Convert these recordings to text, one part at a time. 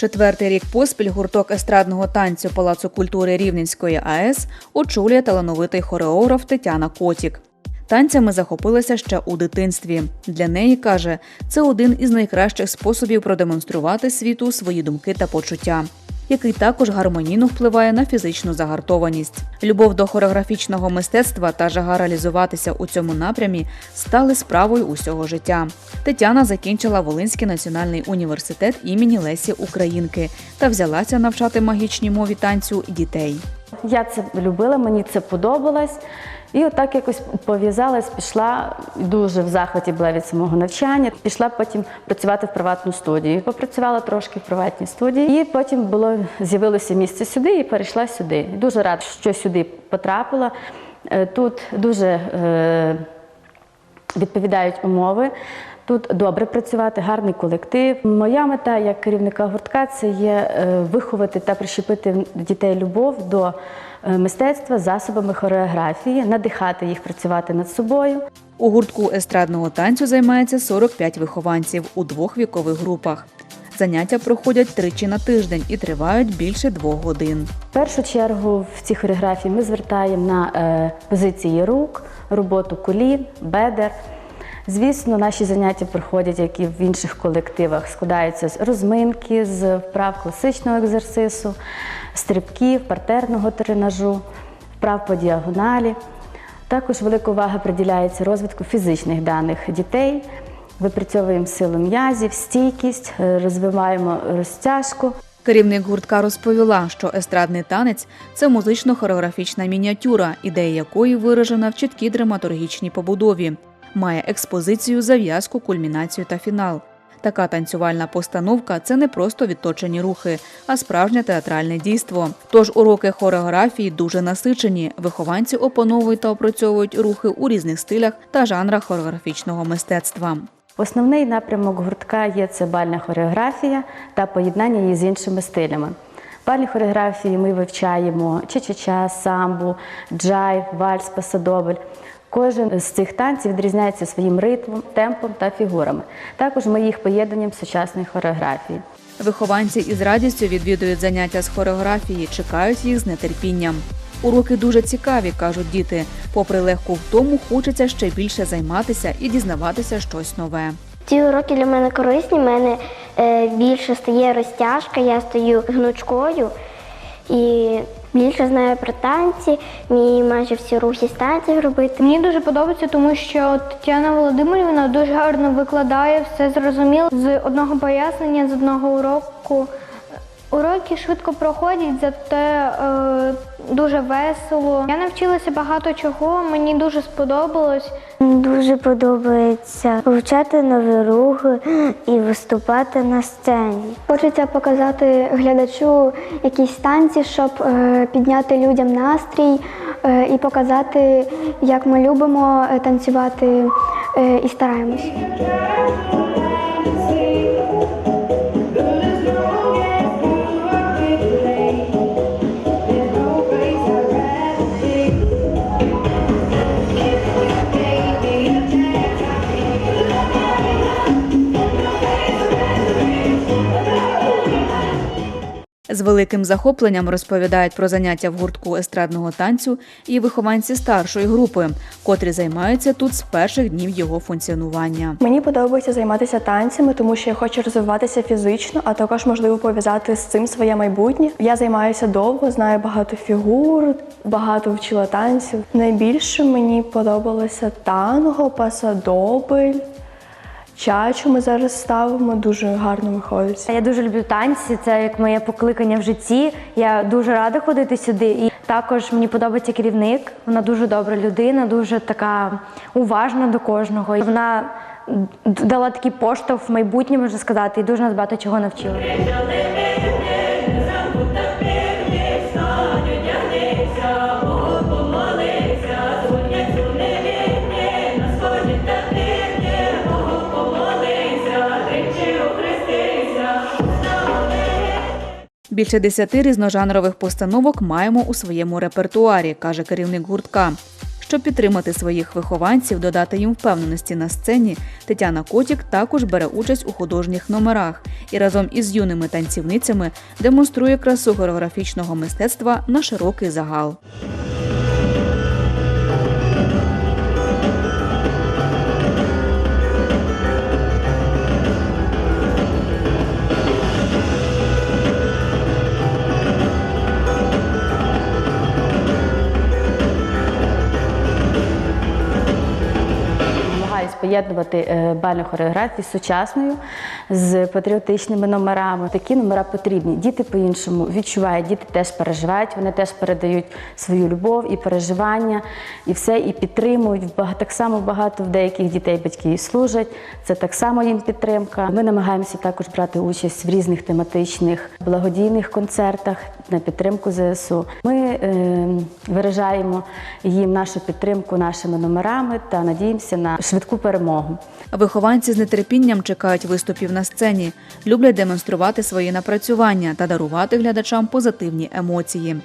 Четвертий рік поспіль гурток естрадного танцю Палацу культури Рівненської АЕС очолює талановитий хореограф Тетяна Котік. Танцями захопилася ще у дитинстві. Для неї каже, це один із найкращих способів продемонструвати світу свої думки та почуття, який також гармонійно впливає на фізичну загартованість. Любов до хореографічного мистецтва та жага реалізуватися у цьому напрямі стали справою усього життя. Тетяна закінчила Волинський національний університет імені Лесі Українки та взялася навчати магічній мові танцю дітей. Я це любила, мені це подобалось. І отак якось пов'язалась, пішла дуже в захваті була від самого навчання. Пішла потім працювати в приватну студію. Попрацювала трошки в приватній студії, і потім було з'явилося місце сюди і перейшла сюди. Дуже рада, що сюди потрапила. Е, Тут дуже е, відповідають умови. Тут добре працювати, гарний колектив. Моя мета як керівника гуртка це є е, виховати та прищепити дітей любов до е, мистецтва засобами хореографії, надихати їх працювати над собою. У гуртку естрадного танцю займається 45 вихованців у двох вікових групах. Заняття проходять тричі на тиждень і тривають більше двох годин. В першу чергу в цій хореографії ми звертаємо на е, позиції рук, роботу колін, бедер. Звісно, наші заняття проходять, як і в інших колективах, складаються з розминки, з вправ класичного екзерсису, стрибків, партерного тренажу, вправ по діагоналі. Також велика увага приділяється розвитку фізичних даних дітей. Випрацьовуємо силу м'язів, стійкість, е, розвиваємо розтяжку. Керівник гуртка розповіла, що естрадний танець це музично-хореографічна мініатюра, ідея якої виражена в чіткій драматургічній побудові. Має експозицію, зав'язку, кульмінацію та фінал. Така танцювальна постановка це не просто відточені рухи, а справжнє театральне дійство. Тож уроки хореографії дуже насичені. Вихованці опановують та опрацьовують рухи у різних стилях та жанрах хореографічного мистецтва. Основний напрямок гуртка є це бальна хореографія та поєднання її з іншими стилями. В бальній хореографії ми вивчаємо ча-ча-ча, самбу, джайв, вальс, пасадобль. Кожен з цих танців відрізняється своїм ритмом, темпом та фігурами. Також ми їх поєднуємо з сучасної хореографії. Вихованці із радістю відвідують заняття з хореографії, чекають їх з нетерпінням. Уроки дуже цікаві, кажуть діти. Попри легку втому, хочеться ще більше займатися і дізнаватися щось нове. Ці уроки для мене корисні, в мене е, більше стає розтяжка, я стою гнучкою і більше знаю про танці, вмію майже всі рухи з танців робити. Мені дуже подобається, тому що Тетяна Володимирівна дуже гарно викладає, все зрозуміло з одного пояснення, з одного уроку. Уроки швидко проходять, зате е, дуже весело. Я навчилася багато чого, мені дуже сподобалось. Дуже подобається вивчати нові рухи і виступати на сцені. Хочеться показати глядачу якісь танці, щоб е, підняти людям настрій е, і показати, як ми любимо е, танцювати е, і стараємось. З великим захопленням розповідають про заняття в гуртку естрадного танцю і вихованці старшої групи, котрі займаються тут з перших днів його функціонування. Мені подобається займатися танцями, тому що я хочу розвиватися фізично, а також можливо пов'язати з цим своє майбутнє. Я займаюся довго, знаю багато фігур, багато вчила танців. Найбільше мені подобалося танго, пасадобль. Чачу ми зараз ставимо, дуже гарно виходить. Я дуже люблю танці, це як моє покликання в житті. Я дуже рада ходити сюди. І також мені подобається керівник. Вона дуже добра людина, дуже така уважна до кожного. Вона дала такий поштовх в майбутнє, можна сказати, і дуже нас багато чого навчила. Більше десяти різножанрових постановок маємо у своєму репертуарі, каже керівник гуртка. Щоб підтримати своїх вихованців, додати їм впевненості на сцені, Тетяна Котік також бере участь у художніх номерах і разом із юними танцівницями демонструє красу хореографічного мистецтва на широкий загал. Поєднувати е, бальну хореографію з сучасною, з патріотичними номерами. Такі номера потрібні. Діти по-іншому відчувають, діти теж переживають, вони теж передають свою любов і переживання, і все, і підтримують. Так само багато в деяких дітей батьки служать. Це так само їм підтримка. Ми намагаємося також брати участь в різних тематичних благодійних концертах на підтримку ЗСУ. Ми е, виражаємо їм нашу підтримку нашими номерами та надіємося на швидку перемогу. Вихованці з нетерпінням чекають виступів на сцені, люблять демонструвати свої напрацювання та дарувати глядачам позитивні емоції.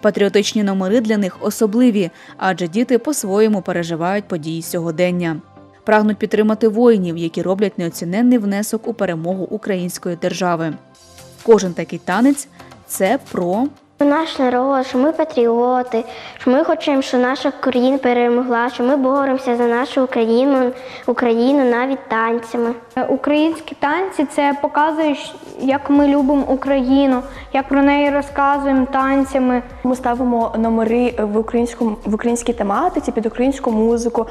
Патріотичні номери для них особливі, адже діти по-своєму переживають події сьогодення. Прагнуть підтримати воїнів, які роблять неоціненний внесок у перемогу української держави. Кожен такий танець це про Наш народ, що ми патріоти, що ми хочемо, щоб наша країна перемогла, що ми боремося за нашу Україну, Україну навіть танцями. Українські танці це показує, як ми любимо Україну, як про неї розказуємо танцями. Ми ставимо номери в українському в українській тематиці під українську музику.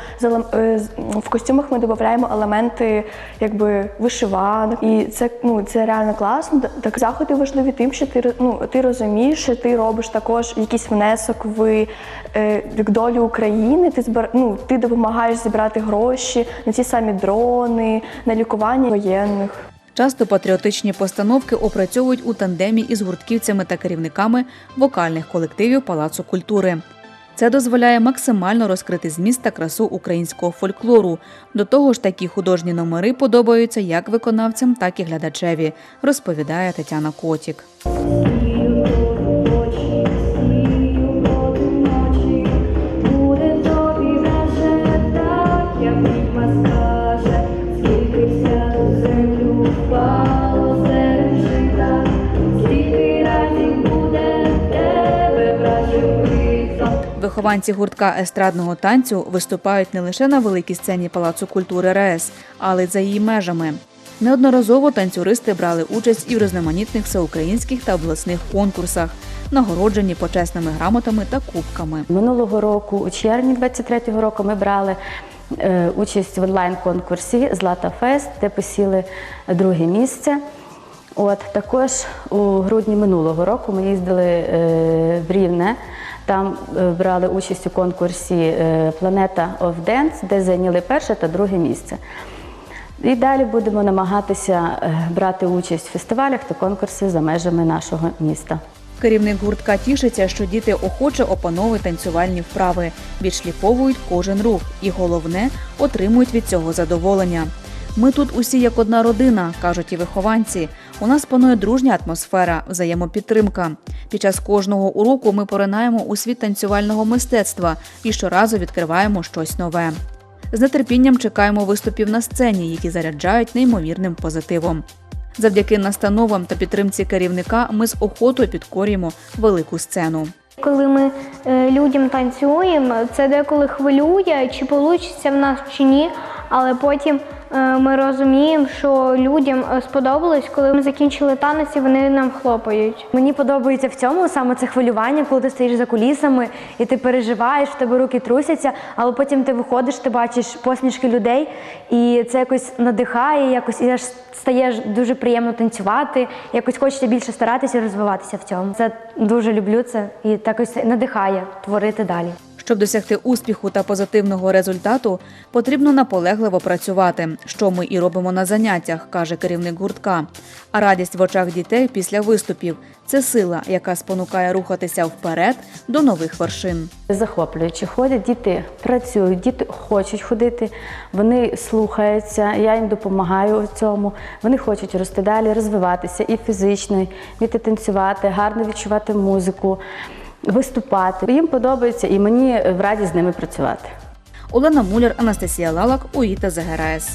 Е, В костюмах ми додаємо елементи якби вишиванок. І це ну це реально класно. Так заходи важливі тим, що ти ну, ти розумієш, ти робиш також якийсь внесок в е, долю України. Ти збир, ну, ти допомагаєш зібрати гроші на ті самі дрони, на лікування воєнних. Часто патріотичні постановки опрацьовують у тандемі із гуртківцями та керівниками вокальних колективів Палацу культури. Це дозволяє максимально розкрити зміст та красу українського фольклору. До того ж, такі художні номери подобаються як виконавцям, так і глядачеві, розповідає Тетяна Котік. Вихованці гуртка естрадного танцю виступають не лише на великій сцені Палацу культури РаЕС, але й за її межами. Неодноразово танцюристи брали участь і в різноманітних всеукраїнських та обласних конкурсах, нагороджені почесними грамотами та кубками. Минулого року, у червні 23-го року, ми брали е, участь в онлайн-конкурсі Злата Фест, де посіли друге місце. От також у грудні минулого року ми їздили е, в Рівне. Там е, брали участь у конкурсі е, Планета of Dance, де зайняли перше та друге місце. І далі будемо намагатися е, брати участь в фестивалях та конкурсах за межами нашого міста. Керівник гуртка тішиться, що діти охоче опановують танцювальні вправи, відшліфовують кожен рух і головне отримують від цього задоволення. Ми тут усі як одна родина, кажуть і вихованці. У нас панує дружня атмосфера, взаємопідтримка. Під час кожного уроку ми поринаємо у світ танцювального мистецтва і щоразу відкриваємо щось нове. З нетерпінням чекаємо виступів на сцені, які заряджають неймовірним позитивом. Завдяки настановам та підтримці керівника ми з охотою підкорюємо велику сцену. Коли ми е, людям танцюємо, це деколи хвилює, чи вийде в нас чи ні. Але потім ми розуміємо, що людям е, сподобалось, коли ми закінчили танець, і вони нам хлопають. Мені подобається в цьому саме це хвилювання, коли ти стоїш за кулісами і ти переживаєш, в тебе руки трусяться, але потім ти виходиш, ти бачиш посмішки людей, і це якось надихає, якось і аж стає дуже приємно танцювати. Якось хочеться більше старатися і розвиватися в цьому. Це дуже люблю це і так ось надихає творити далі. Щоб досягти успіху та позитивного результату, потрібно наполегливо працювати, що ми і робимо на заняттях, каже керівник гуртка. А радість в очах дітей після виступів це сила, яка спонукає рухатися вперед до нових вершин. Захоплюючи ходять, діти працюють, діти хочуть ходити, вони слухаються, я їм допомагаю у цьому. Вони хочуть рости далі, розвиватися і фізично, вміти танцювати, гарно відчувати музику. Виступати. Їм подобається і мені в раді з ними працювати. Олена Муляр, Анастасія Лалак, УІТА ЗГРАЕС.